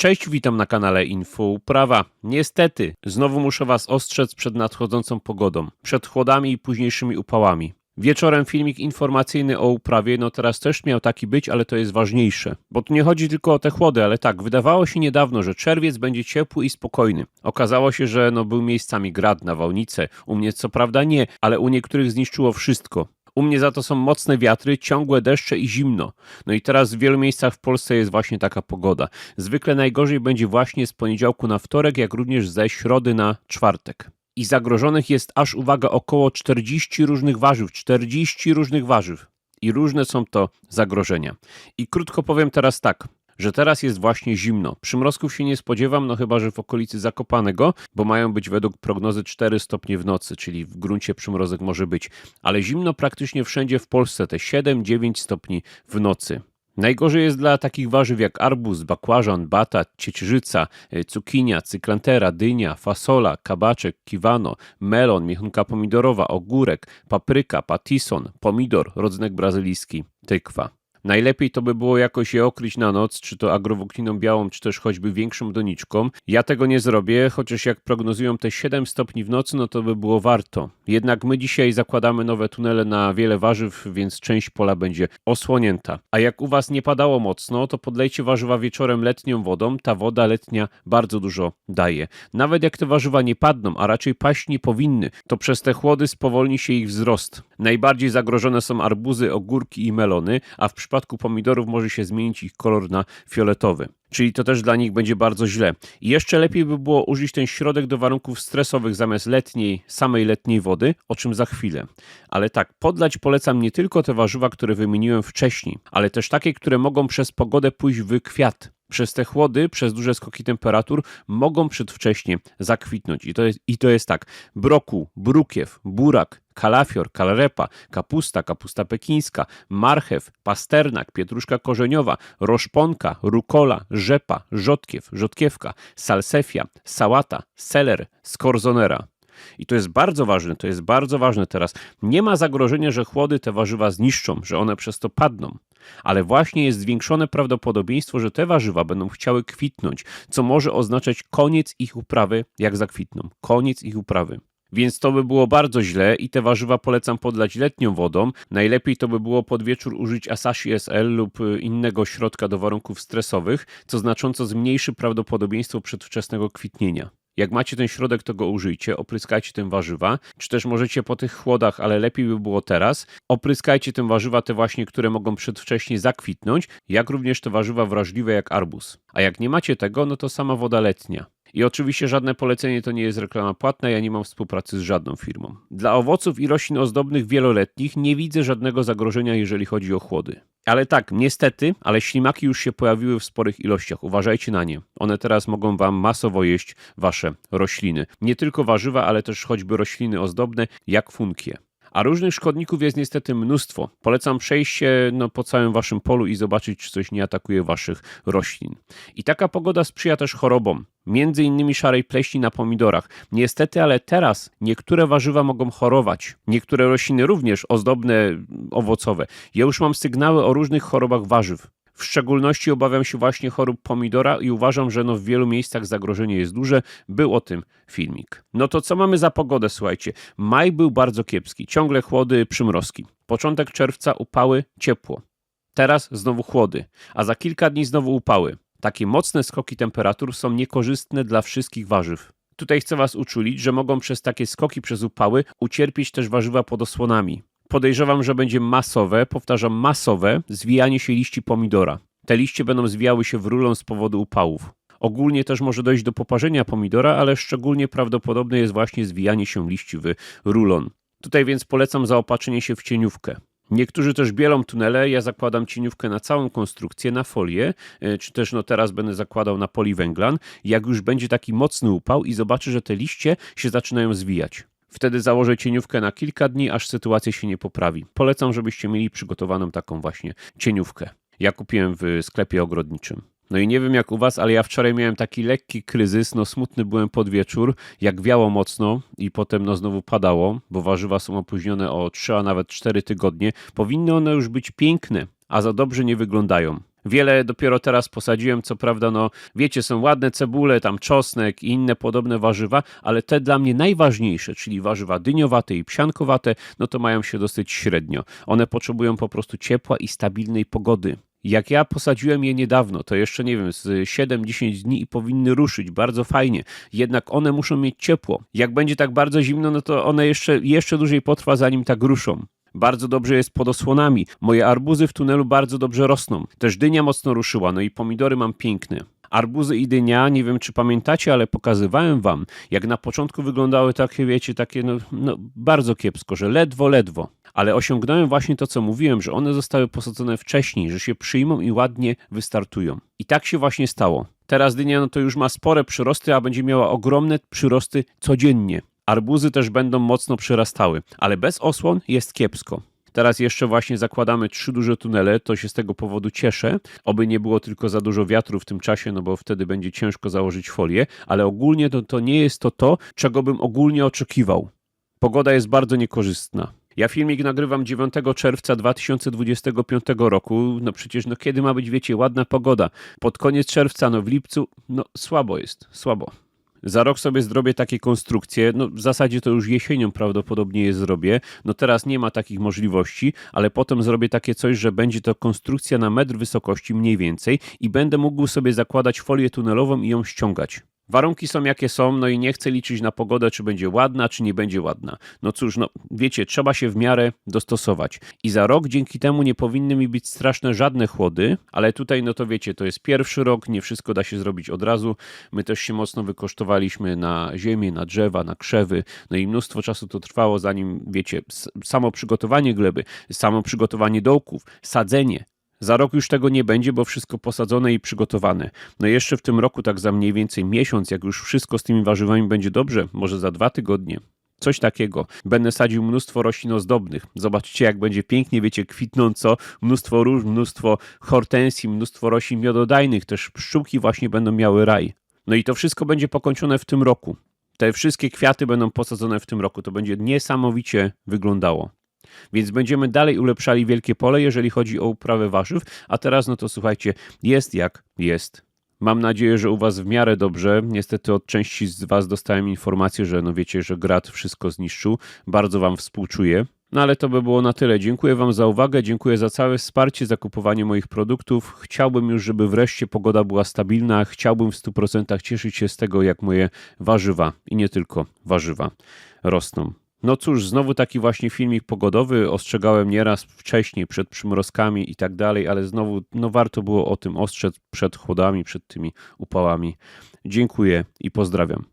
Cześć, witam na kanale Info Uprawa. Niestety, znowu muszę Was ostrzec przed nadchodzącą pogodą, przed chłodami i późniejszymi upałami. Wieczorem filmik informacyjny o uprawie, no teraz też miał taki być, ale to jest ważniejsze. Bo tu nie chodzi tylko o te chłody, ale tak, wydawało się niedawno, że czerwiec będzie ciepły i spokojny. Okazało się, że no był miejscami grad, nawałnice. U mnie co prawda nie, ale u niektórych zniszczyło wszystko. U mnie za to są mocne wiatry, ciągłe deszcze i zimno. No i teraz w wielu miejscach w Polsce jest właśnie taka pogoda. Zwykle najgorzej będzie właśnie z poniedziałku na wtorek, jak również ze środy na czwartek. I zagrożonych jest aż uwaga około 40 różnych warzyw. 40 różnych warzyw. I różne są to zagrożenia. I krótko powiem teraz tak że teraz jest właśnie zimno. Przymrozków się nie spodziewam, no chyba, że w okolicy Zakopanego, bo mają być według prognozy 4 stopnie w nocy, czyli w gruncie przymrozek może być. Ale zimno praktycznie wszędzie w Polsce, te 7-9 stopni w nocy. Najgorzej jest dla takich warzyw jak arbuz, bakłażan, batat, ciecierzyca, e, cukinia, cyklantera, dynia, fasola, kabaczek, kiwano, melon, miechunka pomidorowa, ogórek, papryka, patison, pomidor, rodzynek brazylijski, tykwa. Najlepiej to by było jakoś je okryć na noc, czy to agrowokliną białą, czy też choćby większą doniczką. Ja tego nie zrobię, chociaż jak prognozują te 7 stopni w nocy, no to by było warto. Jednak my dzisiaj zakładamy nowe tunele na wiele warzyw, więc część pola będzie osłonięta. A jak u Was nie padało mocno, to podlejcie warzywa wieczorem letnią wodą. Ta woda letnia bardzo dużo daje. Nawet jak te warzywa nie padną, a raczej paść nie powinny, to przez te chłody spowolni się ich wzrost. Najbardziej zagrożone są arbuzy, ogórki i melony, a w przypadku pomidorów może się zmienić ich kolor na fioletowy. Czyli to też dla nich będzie bardzo źle. I jeszcze lepiej by było użyć ten środek do warunków stresowych zamiast letniej, samej letniej wody, o czym za chwilę. Ale tak, podlać polecam nie tylko te warzywa, które wymieniłem wcześniej, ale też takie, które mogą przez pogodę pójść w kwiat przez te chłody, przez duże skoki temperatur mogą przedwcześnie zakwitnąć. I to jest, i to jest tak: broku, brukiew, burak, kalafior, kalarepa, kapusta, kapusta pekińska, marchew, pasternak, pietruszka korzeniowa, roszponka, rukola, rzepa, rzodkiew, rzodkiewka, salsefia, sałata, seler, skorzonera. I to jest bardzo ważne, to jest bardzo ważne teraz. Nie ma zagrożenia, że chłody te warzywa zniszczą, że one przez to padną. Ale właśnie jest zwiększone prawdopodobieństwo, że te warzywa będą chciały kwitnąć, co może oznaczać koniec ich uprawy, jak zakwitną. Koniec ich uprawy. Więc to by było bardzo źle i te warzywa polecam podlać letnią wodą. Najlepiej to by było pod wieczór użyć Asashi SL lub y, innego środka do warunków stresowych, co znacząco zmniejszy prawdopodobieństwo przedwczesnego kwitnienia. Jak macie ten środek, to go użyjcie, opryskajcie tym warzywa, czy też możecie po tych chłodach, ale lepiej by było teraz, opryskajcie tym warzywa te właśnie, które mogą przedwcześnie zakwitnąć, jak również te warzywa wrażliwe jak arbuz. A jak nie macie tego, no to sama woda letnia. I oczywiście żadne polecenie to nie jest reklama płatna, ja nie mam współpracy z żadną firmą. Dla owoców i roślin ozdobnych wieloletnich nie widzę żadnego zagrożenia, jeżeli chodzi o chłody. Ale tak, niestety, ale ślimaki już się pojawiły w sporych ilościach. Uważajcie na nie. One teraz mogą wam masowo jeść wasze rośliny. Nie tylko warzywa, ale też choćby rośliny ozdobne, jak funkie. A różnych szkodników jest niestety mnóstwo. Polecam przejść się no, po całym waszym polu i zobaczyć, czy coś nie atakuje waszych roślin. I taka pogoda sprzyja też chorobom. Między innymi szarej pleśni na pomidorach. Niestety, ale teraz niektóre warzywa mogą chorować. Niektóre rośliny również, ozdobne, owocowe. Ja już mam sygnały o różnych chorobach warzyw. W szczególności obawiam się właśnie chorób pomidora i uważam, że no w wielu miejscach zagrożenie jest duże. Był o tym filmik. No to co mamy za pogodę, słuchajcie? Maj był bardzo kiepski, ciągle chłody, przymrozki. Początek czerwca upały, ciepło. Teraz znowu chłody, a za kilka dni znowu upały. Takie mocne skoki temperatur są niekorzystne dla wszystkich warzyw. Tutaj chcę Was uczulić, że mogą przez takie skoki przez upały ucierpieć też warzywa pod osłonami podejrzewam, że będzie masowe, powtarzam, masowe zwijanie się liści pomidora. Te liście będą zwijały się w rulon z powodu upałów. Ogólnie też może dojść do poparzenia pomidora, ale szczególnie prawdopodobne jest właśnie zwijanie się liści w rulon. Tutaj więc polecam zaopatrzenie się w cieniówkę. Niektórzy też bielą tunele, ja zakładam cieniówkę na całą konstrukcję, na folię, e, czy też no teraz będę zakładał na poliwęglan, jak już będzie taki mocny upał i zobaczę, że te liście się zaczynają zwijać. Wtedy założę cieniówkę na kilka dni, aż sytuacja się nie poprawi. Polecam, żebyście mieli przygotowaną taką właśnie cieniówkę. Ja kupiłem w sklepie ogrodniczym. No i nie wiem jak u was, ale ja wczoraj miałem taki lekki kryzys, no smutny byłem pod wieczór, jak wiało mocno i potem no znowu padało, bo warzywa są opóźnione o 3, a nawet 4 tygodnie. Powinny one już być piękne, a za dobrze nie wyglądają. Wiele dopiero teraz posadziłem, co prawda, no wiecie, są ładne cebule, tam czosnek i inne podobne warzywa, ale te dla mnie najważniejsze, czyli warzywa dyniowate i psiankowate, no to mają się dosyć średnio. One potrzebują po prostu ciepła i stabilnej pogody. Jak ja posadziłem je niedawno, to jeszcze nie wiem, z 7-10 dni i powinny ruszyć bardzo fajnie. Jednak one muszą mieć ciepło. Jak będzie tak bardzo zimno, no to one jeszcze, jeszcze dłużej potrwa, zanim tak ruszą. Bardzo dobrze jest pod osłonami. Moje arbuzy w tunelu bardzo dobrze rosną. Też dynia mocno ruszyła, no i pomidory mam piękne. Arbuzy i dynia, nie wiem czy pamiętacie, ale pokazywałem wam, jak na początku wyglądały takie, wiecie, takie no, no bardzo kiepsko, że ledwo, ledwo. Ale osiągnąłem właśnie to, co mówiłem, że one zostały posadzone wcześniej, że się przyjmą i ładnie wystartują. I tak się właśnie stało. Teraz dynia no to już ma spore przyrosty, a będzie miała ogromne przyrosty codziennie. Arbuzy też będą mocno przyrastały, ale bez osłon jest kiepsko. Teraz jeszcze właśnie zakładamy trzy duże tunele, to się z tego powodu cieszę. Oby nie było tylko za dużo wiatru w tym czasie, no bo wtedy będzie ciężko założyć folię, ale ogólnie to, to nie jest to to, czego bym ogólnie oczekiwał. Pogoda jest bardzo niekorzystna. Ja filmik nagrywam 9 czerwca 2025 roku. No przecież, no kiedy ma być, wiecie, ładna pogoda? Pod koniec czerwca, no w lipcu, no słabo jest, słabo. Za rok sobie zrobię takie konstrukcje. No, w zasadzie to już jesienią prawdopodobnie je zrobię. No teraz nie ma takich możliwości, ale potem zrobię takie coś, że będzie to konstrukcja na metr wysokości mniej więcej i będę mógł sobie zakładać folię tunelową i ją ściągać. Warunki są jakie są, no i nie chcę liczyć na pogodę, czy będzie ładna, czy nie będzie ładna. No cóż, no wiecie, trzeba się w miarę dostosować. I za rok dzięki temu nie powinny mi być straszne żadne chłody, ale tutaj, no to wiecie, to jest pierwszy rok, nie wszystko da się zrobić od razu. My też się mocno wykosztowaliśmy na ziemię, na drzewa, na krzewy, no i mnóstwo czasu to trwało, zanim, wiecie, samo przygotowanie gleby, samo przygotowanie dołków, sadzenie, za rok już tego nie będzie, bo wszystko posadzone i przygotowane. No jeszcze w tym roku, tak za mniej więcej miesiąc, jak już wszystko z tymi warzywami będzie dobrze, może za dwa tygodnie. Coś takiego. Będę sadził mnóstwo roślin ozdobnych. Zobaczcie, jak będzie pięknie, wiecie, kwitnąco. Mnóstwo róż, mnóstwo hortensji, mnóstwo roślin miododajnych. Też pszczółki właśnie będą miały raj. No i to wszystko będzie pokończone w tym roku. Te wszystkie kwiaty będą posadzone w tym roku. To będzie niesamowicie wyglądało. Więc będziemy dalej ulepszali wielkie pole, jeżeli chodzi o uprawę warzyw. A teraz, no to słuchajcie, jest jak jest. Mam nadzieję, że u Was w miarę dobrze. Niestety od części z Was dostałem informację, że no wiecie, że grad wszystko zniszczył. Bardzo Wam współczuję. No ale to by było na tyle. Dziękuję Wam za uwagę, dziękuję za całe wsparcie, za kupowanie moich produktów. Chciałbym już, żeby wreszcie pogoda była stabilna. Chciałbym w 100% cieszyć się z tego, jak moje warzywa i nie tylko warzywa rosną. No cóż, znowu taki właśnie filmik pogodowy. Ostrzegałem nieraz wcześniej przed przymrozkami i tak dalej, ale znowu no warto było o tym ostrzec przed chłodami, przed tymi upałami. Dziękuję i pozdrawiam.